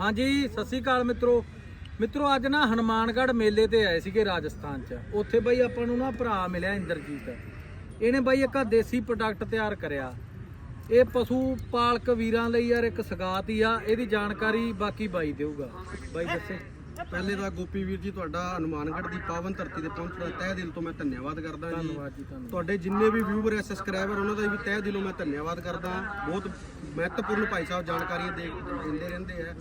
ਹਾਂਜੀ, ਸਤਿ ਸ੍ਰੀ ਅਕਾਲ ਮਿੱਤਰੋ। ਮਿੱਤਰੋ, ਅੱਜ ਨਾ ਹਨੂਮਾਨਗੜ੍ਹ ਮੇਲੇ ਤੇ ਆਏ ਸੀਗੇ ਰਾਜਸਥਾਨ 'ਚ। ਉੱਥੇ ਬਾਈ ਆਪਾਂ ਨੂੰ ਨਾ ਭਰਾ ਮਿਲਿਆ ਇੰਦਰਜੀਤ। ਇਹਨੇ ਬਾਈ ਇੱਕ ਦੇਸੀ ਪ੍ਰੋਡਕਟ ਤਿਆਰ ਕਰਿਆ। ਇਹ ਪਸ਼ੂ ਪਾਲਕ ਵੀਰਾਂ ਲਈ ਯਾਰ ਇੱਕ ਸਗਾਤ ਹੀ ਆ, ਇਹਦੀ ਜਾਣਕਾਰੀ ਬਾਕੀ ਬਾਈ ਦੇਊਗਾ। ਬਾਈ ਦੱਸੇ। ਪਹਿਲੇ ਤਾਂ ਗੋਪੀ ਵੀਰ ਜੀ ਤੁਹਾਡਾ ਹਨੂਮਾਨਗੜ੍ਹ ਦੀ ਪਾਵਨ ਧਰਤੀ ਤੇ ਪਹੁੰਚਣ ਦਾ ਤਹਿ ਦਿਲ ਤੋਂ ਮੈਂ ਧੰਨਵਾਦ ਕਰਦਾ ਜੀ। ਧੰਨਵਾਦ ਜੀ ਧੰਨਵਾਦ। ਤੁਹਾਡੇ ਜਿੰਨੇ ਵੀ ਵਿਊਵਰ ਐ ਸਬਸਕ੍ਰਾਈਬਰ ਉਹਨਾਂ ਦਾ ਵੀ ਤਹਿ ਦਿਲੋਂ ਮੈਂ ਧੰਨਵਾਦ ਕਰਦਾ। ਬਹੁਤ ਮਹੱਤਵਪੂਰਨ ਭਾਈ ਸਾਹਿਬ ਜਾਣਕਾਰੀਆਂ ਦੇ ਦਿੰਦੇ ਰਹਿੰਦੇ ਆ।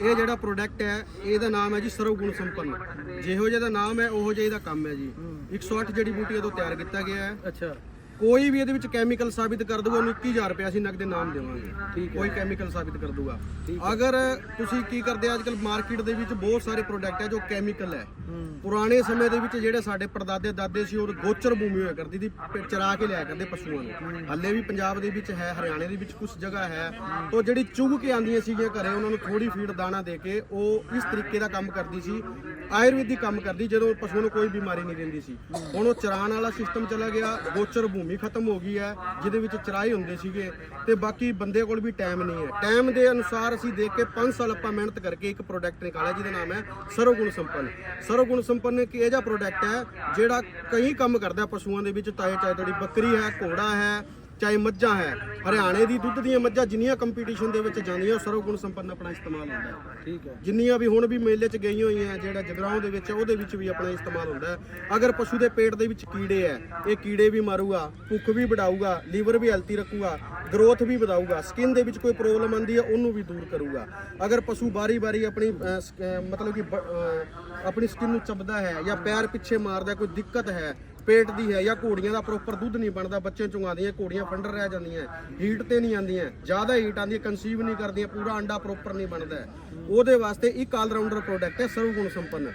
ਇਹ ਜਿਹੜਾ ਪ੍ਰੋਡਕਟ ਹੈ ਇਹਦਾ ਨਾਮ ਹੈ ਜੀ ਸਰਵ ਗੁਣ ਸੰਪੰਨ। ਜਿਹੋ ਜਿਹਾ ਦਾ ਨਾਮ ਹੈ ਉਹੋ ਜਿਹਾ ਇਹਦਾ ਕੰਮ ਹੈ ਜੀ। 108 ਜੜੀ ਬੂਟੀਆਂ ਤੋਂ ਤਿਆਰ ਕੀਤਾ ਗਿਆ ਹੈ। ਅੱਛਾ। ਕੋਈ ਵੀ ਇਹਦੇ ਵਿੱਚ ਕੈਮੀਕਲ ਸਾਬਿਤ ਕਰ ਦੂਗਾ ਉਹਨੂੰ 21000 ਰੁਪਏ ਅਸੀਂ ਨਗਦ ਨਾਮ ਦੇਵਾਂਗੇ। ਠੀਕ ਕੋਈ ਕੈਮੀਕਲ ਸਾਬਿਤ ਕਰ ਦੂਗਾ ਅਗਰ ਤੁਸੀਂ ਕੀ ਕਰਦੇ ਆ ਅੱਜਕੱਲ ਮਾਰਕੀਟ ਦੇ ਵਿੱਚ ਬਹੁਤ ਸਾਰੇ ਪ੍ਰੋਡਕਟ ਹੈ ਜੋ ਕੈਮੀਕਲ ਹੈ। ਪੁਰਾਣੇ ਸਮੇਂ ਦੇ ਵਿੱਚ ਜਿਹੜੇ ਸਾਡੇ ਪਰਦਾਦੇ ਦਾਦੇ ਸੀ ਉਹ ਗੋਚਰ ਭੂਮੀ ਹੋਇਆ ਕਰਦੀ ਸੀ ਚਰਾ ਕੇ ਲਿਆ ਕਰਦੇ ਪਸ਼ੂਆਂ ਨੂੰ। ਹੱਲੇ ਵੀ ਪੰਜਾਬ ਦੇ ਵਿੱਚ ਹੈ ਹਰਿਆਣੇ ਦੇ ਵਿੱਚ ਕੁਝ ਜਗ੍ਹਾ ਹੈ ਤੋਂ ਜਿਹੜੀ ਚੁਗ ਕੇ ਆਂਦੀਆਂ ਸੀਗੀਆਂ ਘਰੇ ਉਹਨਾਂ ਨੂੰ ਥੋੜੀ ਫੀਡ ਦਾਣਾ ਦੇ ਕੇ ਉਹ ਇਸ ਤਰੀਕੇ ਦਾ ਕੰਮ ਕਰਦੀ ਸੀ। ਆਯੁਰਵੈਦਿਕ ਕੰਮ ਕਰਦੀ ਜਦੋਂ ਪਸ਼ੂਆਂ ਨੂੰ ਕੋਈ ਬਿਮਾਰੀ ਨਹੀਂ ਰਹਿੰਦੀ ਸੀ। ਹੁਣ ਉਹ ਚਰਾਣ ਵਾਲਾ ਸਿਸਟਮ ਚਲਾ ਗਿਆ ਗੋਚਰ ਭੂਮੀ। ਖਤਮ ਹੋ ਗਈ ਹੈ, ਜਿਹਦੇ ਵਿੱਚ ਚਰਾਈ ਹੁੰਦੇ ਸੀਗੇ ਤੇ ਬਾਕੀ ਬੰਦੇ ਕੋਲ ਵੀ ਟਾਈਮ ਨਹੀਂ ਹੈ। ਟਾਈਮ ਦੇ ਅਨੁਸਾਰ ਅਸੀਂ ਦੇਖ ਕੇ 5 ਸਾਲ ਆਪਾਂ ਮਿਹਨਤ ਕਰਕੇ ਇੱਕ ਪ੍ਰੋਡਕਟ ਨਿਕਾਲਿਆ, ਜਿਹਦਾ ਨਾਮ ਹੈ ਸਰੋਗੁਣ ਸੰਪੰਨ। ਸਰੋਗੁਣ ਸੰਪੰਨ ਇੱਕ ਇਹ ਜਿਹਾ ਪ੍ਰੋਡਕਟ ਹੈ, ਜਿਹੜਾ ਕਈ ਕੰਮ ਕਰਦਾ ਪਸ਼ੂਆਂ ਦੇ ਵਿੱਚ ਤਾਏ ਚਾਹੇ ਤੁਹਾਡੀ ਬੱਕਰੀ ਹੈ, ਘੋੜਾ ਹੈ ਚਾਹੇ ਮੱਝਾਂ ਹੈ ਹਰਿਆਣੇ ਦੀ ਦੁੱਧ ਦੀਆਂ ਮੱਝਾਂ ਜਿੰਨੀਆਂ ਕੰਪੀਟੀਸ਼ਨ ਦੇ ਵਿੱਚ ਜਾਂਦੀਆਂ ਉਹ ਸਰਵਗੁਣ ਸੰਪੰਨ ਆਪਣਾ ਇਸਤੇਮਾਲ ਹੁੰਦਾ ਹੈ। ਠੀਕ ਹੈ। ਜਿੰਨੀਆਂ ਵੀ ਹੁਣ ਵੀ ਮੇਲੇ 'ਚ ਗਈਆਂ ਹੋਈਆਂ ਜਿਹੜਾ ਜਗਰਾਉਂ ਦੇ ਵਿੱਚ ਉਹਦੇ ਵਿੱਚ ਵੀ ਆਪਣਾ ਇਸਤੇਮਾਲ ਹੁੰਦਾ ਹੈ। ਅਗਰ ਪਸ਼ੂ ਦੇ ਪੇਟ ਦੇ ਵਿੱਚ ਕੀੜੇ ਹੈ ਇਹ ਕੀੜੇ ਵੀ ਮਾਰੂਗਾ ਭੁੱਖ ਵੀ ਵਧਾਊਗਾ ਲੀਵਰ ਵੀ ਹੈਲਥੀ ਰੱਖੂਗਾ ਗਰੋਥ ਵੀ ਵਧਾਊਗਾ ਸਕਿਨ ਦੇ ਵਿੱਚ ਕੋਈ ਪ੍ਰੋਬਲਮ ਆਂਦੀ ਹੈ ਉਹਨੂੰ ਵੀ ਦੂਰ ਕਰੂਗਾ। ਅਗਰ ਪਸ਼ੂ ਬਾਰੀ-ਬਾਰੀ ਆਪਣੀ ਅਹ, ਸ- ਅਹ, ਮਤਲਬ ਕਿ ਬ- ਅਹ, ਆਪਣੀ ਸਕਿਨ ਨੂੰ ਚਬਦਾ ਹੈ ਜਾਂ ਪੈਰ ਪਿੱਛੇ ਮਾਰਦਾ ਕੋਈ ਦਿੱਕਤ ਹੈ ਪੇਟ ਦੀ ਹੈ ਜਾਂ ਘੋੜੀਆਂ ਦਾ ਪ੍ਰੋਪਰ ਦੁੱਧ ਨਹੀਂ ਬਣਦਾ ਬੱਚੇ ਚੁੰਗਾਉਂਦੀਆਂ ਘੋੜੀਆਂ ਫੰਡਰ ਰਹਿ ਜਾਂਦੀਆਂ ਹੀਟ ਤੇ ਨਹੀਂ ਆਉਂਦੀਆਂ, ਜ਼ਿਆਦਾ ਹੀਟ ਆਉਂਦੀ ਹੈ ਕਨਸੀਵ ਨਹੀਂ ਕਰਦੀਆਂ, ਪੂਰਾ ਅੰਡਾ ਪ੍ਰੋਪਰ ਨਹੀਂ ਬਣਦਾ ਉਹਦੇ ਵਾਸਤੇ ਇੱਕ ਆਲ ਰਾਊਂਡਰ ਪ੍ਰੋਡਕਟ ਹੈ, ਸਰਵਗੁਣ ਸੰਪੰਨ।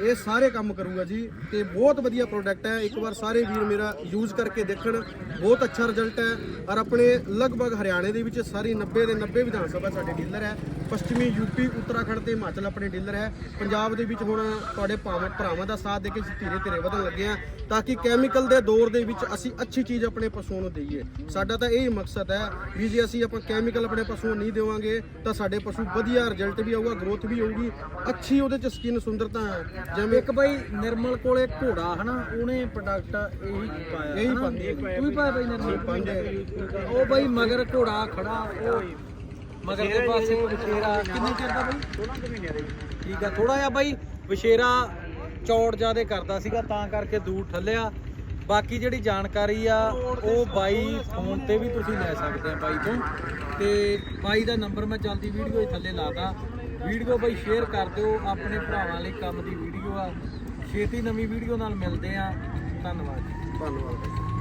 ਇਹ ਸਾਰੇ ਕੰਮ ਕਰੂਗਾ ਜੀ ਤੇ ਬਹੁਤ ਵਧੀਆ ਪ੍ਰੋਡਕਟ ਹੈ। ਇੱਕ ਵਾਰ ਸਾਰੇ ਵੀਰ ਮੇਰਾ ਯੂਜ਼ ਕਰਕੇ ਦੇਖਣ, ਬਹੁਤ ਅੱਛਾ ਰਿਜ਼ਲਟ ਹੈ। ਔਰ ਆਪਣੇ ਲਗਭਗ ਹਰਿਆਣੇ ਦੇ ਵਿੱਚ ਸਾਰੀ 90 ਦੇ 90 ਵਿਧਾਨ ਸਭਾ ਸਾਡੇ ਡੀਲਰ ਹੈ। ਪੱਛਮੀ ਯੂਪੀ ਉੱਤਰਾਖੰਡ ਤੇ ਹਿਮਾਚਲ ਆਪਣੇ ਡੀਲਰ ਹੈ ਪੰਜਾਬ ਦੇ ਵਿੱਚ ਹੁਣ ਤੁਹਾਡੇ ਭਾਵਾਂ ਭਰਾਵਾਂ ਦਾ ਸਾਥ ਦੇ ਕੇ ਧੀਰੇ ਧੀਰੇ ਵਧਣ ਲੱਗੇ ਆ ਤਾਂ ਕਿ ਕੈਮੀਕਲ ਦੇ ਦੌਰ ਦੇ ਵਿੱਚ ਅਸੀਂ ਅੱਛੀ ਚੀਜ਼ ਆਪਣੇ ਪਸ਼ੂਆਂ ਨੂੰ ਦਈਏ ਸਾਡਾ ਤਾਂ ਇਹ ਮਕਸਦ ਹੈ ਵੀ ਜੇ ਅਸੀਂ ਆਪਾਂ ਕੈਮੀਕਲ ਆਪਣੇ ਪਸ਼ੂਆਂ ਨੂੰ ਨਹੀਂ ਦੇਵਾਂਗੇ ਤਾਂ ਸਾਡੇ ਪਸ਼ੂ ਵਧੀਆ ਰਿਜ਼ਲਟ ਵੀ ਆਊਗਾ ਗਰੋਥ ਵੀ ਹੋਊਗੀ ਅੱਛੀ ਉਹਦੇ ਚ ਸਕਿਨ ਸੁੰਦਰਤਾ ਹੈ ਜਿਵੇਂ ਇੱਕ ਬਾਈ ਨਿਰਮਲ ਕੋਲੇ ਘੋੜਾ ਹਨਾ ਉਹਨੇ ਪ੍ਰੋਡਕਟ ਇਹੀ ਪਾਇਆ ਇਹੀ ਹਨਾ? ਪਾਉਂਦੇ। ਤੂੰ ਵੀ ਪਾਇਆ ਬਾਈ ਨਿਰਮਲ। ਉਹ ਬਾਈ ਮਗਰ ਘੋੜਾ ਖੜਾ ਉਹ ਮਗਰ ਦੇ ਪਾਸੇ ਵਿਸ਼ੇਰਾ ਕਿੰਨੇ ਚਿਰ ਦਾ ਬਾਈ? 16 ਮਹੀਨਿਆਂ ਦਾ ਠੀਕ ਆ ਥੋੜਾ ਜਿਹਾ ਬਾਈ ਵਿਸ਼ੇਰਾ ਚੌੜ ਜਿਆਦੇ ਕਰਦਾ ਸੀਗਾ, ਤਾਂ ਕਰਕੇ ਦੂਰ ਠੱਲਿਆ। ਬਾਕੀ ਜਿਹੜੀ ਜਾਣਕਾਰੀ ਆ, ਉਹ ਬਾਈ ਫੋਨ ਤੇ ਵੀ ਤੁਸੀਂ ਲੈ ਸਕਦੇ ਆ ਬਾਈ ਤੋਂ। ਤੇ ਬਾਈ ਦਾ ਨੰਬਰ ਮੈਂ ਜਲਦੀ ਵੀਡੀਓ ਹੀ ਥੱਲੇ ਲਾਦਾ ਵੀਡੀਓ ਬਾਈ ਸ਼ੇਅਰ ਕਰ ਦਿਓ, ਆਪਣੇ ਭਰਾਵਾਂ ਲਈ ਕੰਮ ਦੀ ਵੀਡੀਓ ਆ। ਛੇਤੀ ਨਵੀਂ ਵੀਡੀਓ ਨਾਲ ਮਿਲਦੇ ਆ। ਧੰਨਵਾਦ ਜੀ। ਧੰਨਵਾਦ।